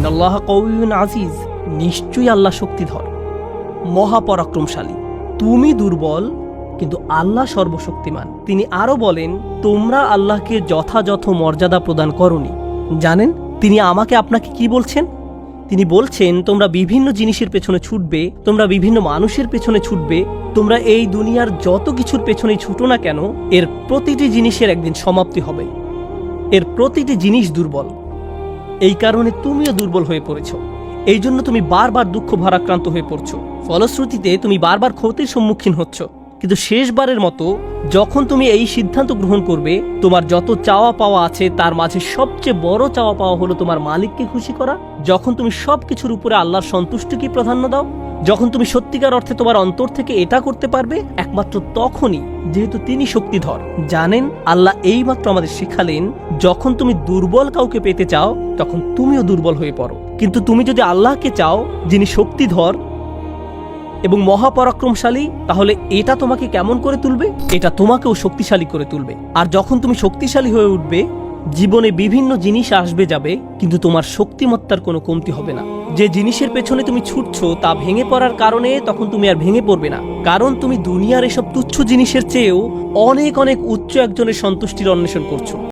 ইন্নাল্লাহ কউয়ুন আজিজ, নিশ্চয়ই আল্লাহ শক্তিধর, মহাপরাক্রমশালী। তুমি দুর্বল, কিন্তু আল্লাহ সর্বশক্তিমান। তিনি আরও বলেন, তোমরা আল্লাহকে যথাযথ মর্যাদা প্রদান করনি। জানেন, তিনি আমাকে আপনাকে কি বলছেন? তিনি বলছেন, তোমরা বিভিন্ন জিনিসের পেছনে ছুটবে, তোমরা বিভিন্ন মানুষের পেছনে ছুটবে, তোমরা এই দুনিয়ার যত কিছুর পেছনে ছুটো না কেন, এর প্রতিটি জিনিসের একদিন সমাপ্তি হবে। এর প্রতিটি জিনিস দুর্বল। এই কারণে তুমিও দুর্বল হয়ে পড়েছ। এই জন্য তুমি বারবার দুঃখ ভারাক্রান্ত হয়ে পড়ছো। ফলশ্রুতিতে তুমি বারবার ক্ষতির সম্মুখীন হচ্ছ। কিন্তু শেষবারের মতো যখন তুমি এই সিদ্ধান্ত গ্রহণ করবে, তোমার যত চাওয়া পাওয়া আছে, তার মাঝে সবচেয়ে বড় চাওয়া পাওয়া হলো তোমার মালিককে খুশি করা। যখন তুমি সব কিছুর উপরে আল্লাহর সন্তুষ্টিকে প্রাধান্য দাও, যখন তুমি সত্যিকার অর্থে তোমার অন্তর থেকে এটা করতে পারবে, একমাত্র তখনই, যেহেতু তিনি শক্তিধর। জানেন, আল্লাহ এইমাত্র আমাদের শিখালেন, যখন তুমি দুর্বল কাউকে পেতে চাও, তখন তুমিও দুর্বল হয়ে পড়ো। কিন্তু তুমি যদি আল্লাহকে চাও, যিনি শক্তিধর এবং মহাপরাক্রমশালী, তাহলে এটা তোমাকে কেমন করে তুলবে? এটা তোমাকেও শক্তিশালী করে তুলবে। আর যখন তুমি শক্তিশালী হয়ে উঠবে, জীবনে বিভিন্ন জিনিস আসবে যাবে, কিন্তু তোমার শক্তিমত্তার কোনো কমতি হবে না। যে জিনিসের পেছনে তুমি ছুটছো, তা ভেঙে পড়ার কারণে তখন তুমি আর ভেঙে পড়বে না। কারণ তুমি দুনিয়ার এসব তুচ্ছ জিনিসের চেয়েও অনেক অনেক উচ্চ একজনের সন্তুষ্টির অন্বেষণ করছ।